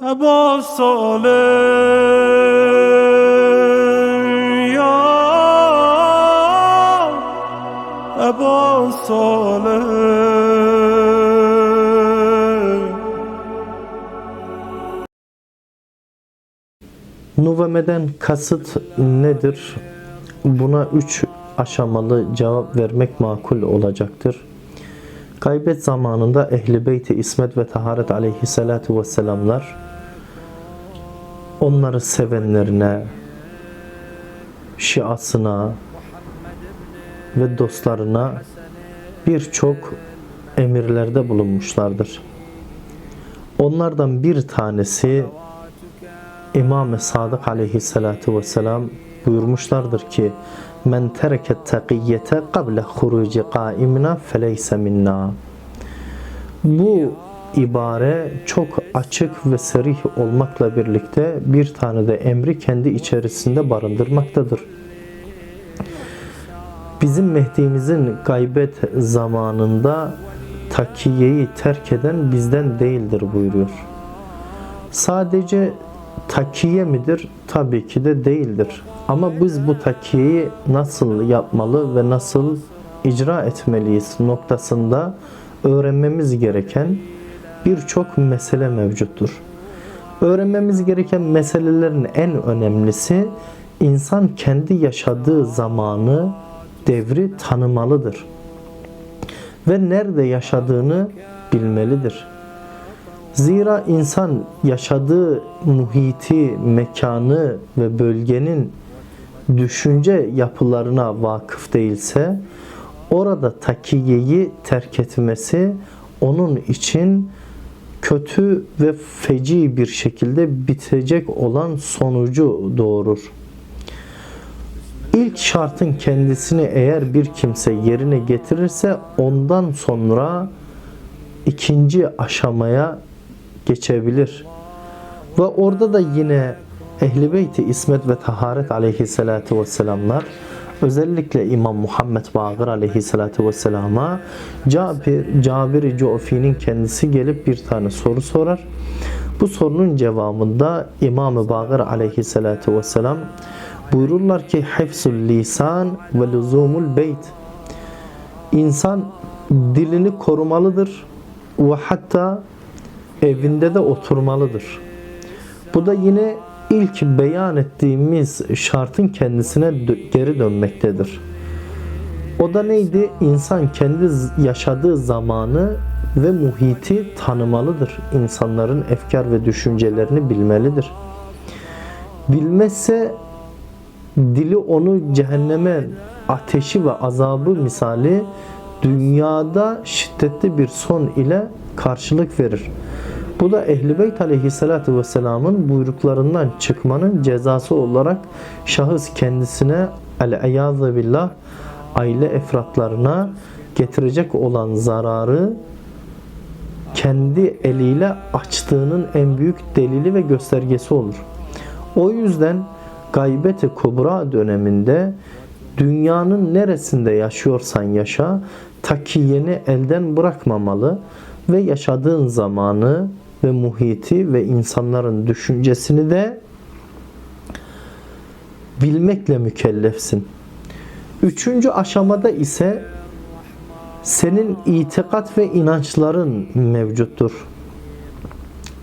Eba Saleh ya Eba Saleh Nuvemeden kasıt nedir? Buna üç aşamalı cevap vermek makul olacaktır. Gaybet zamanında Ehli Beyt-i İsmet ve Taharet aleyhissalatu vesselamlar onları sevenlerine, şiasına ve dostlarına birçok emirlerde bulunmuşlardır. Onlardan bir tanesi İmam-ı Sadık aleyhissalatu vesselam buyurmuşlardır ki men tereket takiyyete kable huruci qaimina feleyse minna bu ibare çok açık ve serih olmakla birlikte bir tane de emri kendi içerisinde barındırmaktadır. Bizim Mehdi'mizin gaybet zamanında takiyeyi terk eden bizden değildir buyuruyor. Sadece takiye midir? Tabii ki de değildir. Ama biz bu takiyeyi nasıl yapmalı ve nasıl icra etmeliyiz noktasında öğrenmemiz gereken birçok mesele mevcuttur. Öğrenmemiz gereken meselelerin en önemlisi insan kendi yaşadığı zamanı, devri tanımalıdır. Ve nerede yaşadığını bilmelidir. Zira insan yaşadığı muhiti, mekanı ve bölgenin düşünce yapılarına vakıf değilse orada takiyeyi terk etmesi onun için kötü ve feci bir şekilde bitecek olan sonucu doğurur. İlk şartın kendisini eğer bir kimse yerine getirirse ondan sonra ikinci aşamaya geçebilir. Ve orada da yine Ehli Beyti İsmet ve Taharet aleyhissalatu vesselamlar özellikle İmam Muhammed Bağır aleyhissalatu vesselama Cabir, Cabir-i Cufi'nin kendisi gelip bir tane soru sorar. Bu sorunun cevabında İmam-ı Bağır aleyhissalatu vesselam buyururlar ki hifzul lisan ve lüzumul beyt İnsan dilini korumalıdır ve hatta evinde de oturmalıdır. Bu da yine ilk beyan ettiğimiz şartın kendisine dö- geri dönmektedir. O da neydi? İnsan kendi yaşadığı zamanı ve muhiti tanımalıdır. İnsanların efkar ve düşüncelerini bilmelidir. Bilmezse dili onu cehenneme ateşi ve azabı misali dünyada şiddetli bir son ile karşılık verir. Bu da Ehl-i Beyt aleyhissalatü vesselamın buyruklarından çıkmanın cezası olarak şahıs kendisine el-eyazı billah aile efratlarına getirecek olan zararı kendi eliyle açtığının en büyük delili ve göstergesi olur. O yüzden gaybeti kubra döneminde dünyanın neresinde yaşıyorsan yaşa takiyeni elden bırakmamalı ve yaşadığın zamanı ve muhiti ve insanların düşüncesini de bilmekle mükellefsin. Üçüncü aşamada ise senin itikat ve inançların mevcuttur.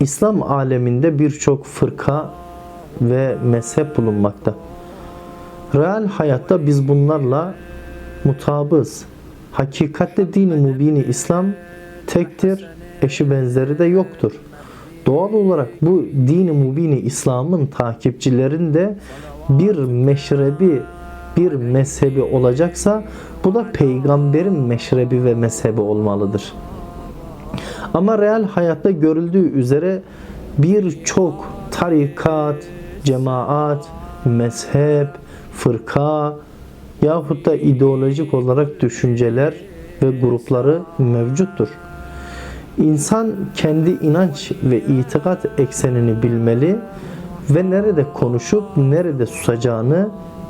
İslam aleminde birçok fırka ve mezhep bulunmakta. Real hayatta biz bunlarla mutabız. Hakikatte dini mübini İslam tektir, eşi benzeri de yoktur. Doğal olarak bu dini mübini İslam'ın takipçilerinde bir meşrebi, bir mezhebi olacaksa bu da peygamberin meşrebi ve mezhebi olmalıdır. Ama real hayatta görüldüğü üzere birçok tarikat, cemaat, mezhep, fırka yahut da ideolojik olarak düşünceler ve grupları mevcuttur. İnsan kendi inanç ve itikat eksenini bilmeli ve nerede konuşup nerede susacağını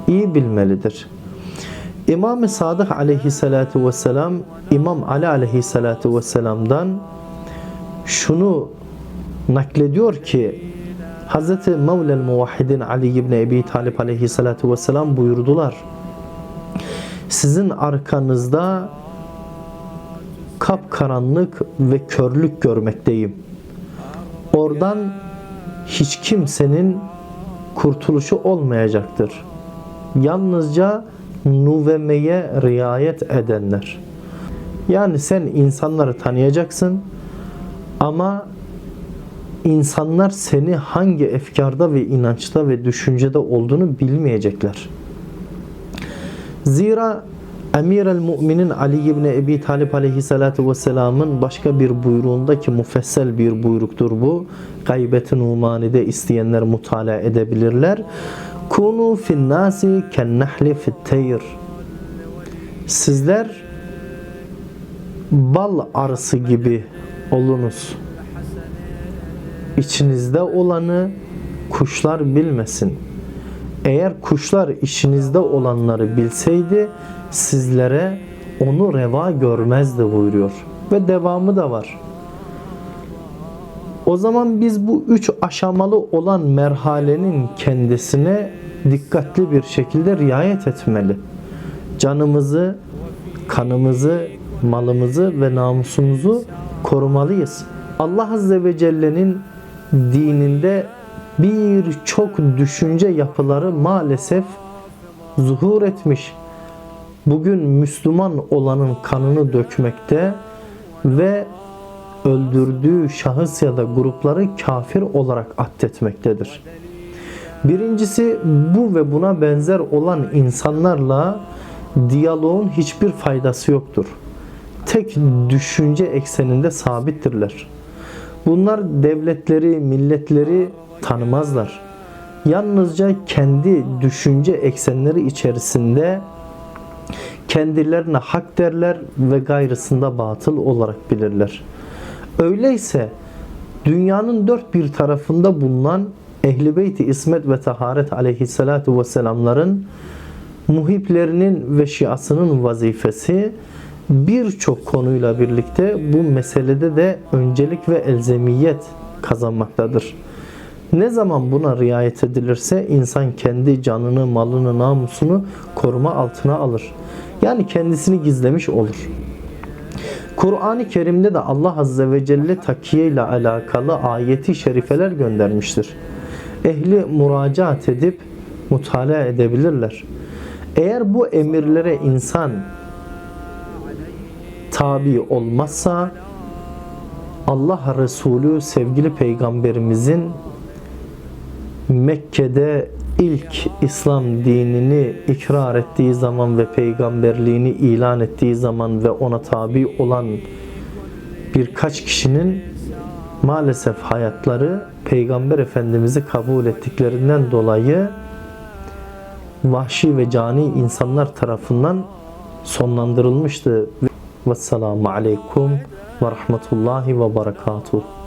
iyi bilmelidir. İmam-ı Sadık aleyhissalatu vesselam İmam Ali aleyhissalatu vesselam'dan şunu naklediyor ki Hz. Mevlel Muvahhidin Ali ibn Ebi Talip aleyhissalatu vesselam buyurdular. Sizin arkanızda kapkaranlık ve körlük görmekteyim. Oradan hiç kimsenin kurtuluşu olmayacaktır. Yalnızca nuvemeye riayet edenler. Yani sen insanları tanıyacaksın ama insanlar seni hangi efkarda ve inançta ve düşüncede olduğunu bilmeyecekler. Zira Emir el Müminin Ali ibn Ebi Talip aleyhissalatu vesselamın başka bir buyruğunda ki mufessel bir buyruktur bu. Gaybet-i Numani'de isteyenler mutala edebilirler. Kunu fin nasi ken nahli fit teyr. Sizler bal arısı gibi olunuz. İçinizde olanı kuşlar bilmesin. Eğer kuşlar içinizde olanları bilseydi sizlere onu reva görmezdi buyuruyor. Ve devamı da var. O zaman biz bu üç aşamalı olan merhalenin kendisine dikkatli bir şekilde riayet etmeli. Canımızı, kanımızı, malımızı ve namusumuzu korumalıyız. Allah Azze ve Celle'nin dininde birçok düşünce yapıları maalesef zuhur etmiş. Bugün Müslüman olanın kanını dökmekte ve öldürdüğü şahıs ya da grupları kafir olarak addetmektedir. Birincisi bu ve buna benzer olan insanlarla diyaloğun hiçbir faydası yoktur. Tek düşünce ekseninde sabittirler. Bunlar devletleri, milletleri tanımazlar. Yalnızca kendi düşünce eksenleri içerisinde kendilerine hak derler ve gayrısında batıl olarak bilirler. Öyleyse dünyanın dört bir tarafında bulunan Ehl-i Beyt-i İsmet ve Taharet aleyhissalatu vesselamların muhiplerinin ve şiasının vazifesi birçok konuyla birlikte bu meselede de öncelik ve elzemiyet kazanmaktadır. Ne zaman buna riayet edilirse insan kendi canını, malını, namusunu koruma altına alır. Yani kendisini gizlemiş olur. Kur'an-ı Kerim'de de Allah Azze ve Celle takiye ile alakalı ayeti şerifeler göndermiştir. Ehli müracaat edip mutala edebilirler. Eğer bu emirlere insan tabi olmazsa Allah Resulü sevgili peygamberimizin Mekke'de ilk İslam dinini ikrar ettiği zaman ve peygamberliğini ilan ettiği zaman ve ona tabi olan birkaç kişinin maalesef hayatları peygamber efendimizi kabul ettiklerinden dolayı vahşi ve cani insanlar tarafından sonlandırılmıştı. Vesselamu aleykum ve rahmetullahi ve berekatuhu.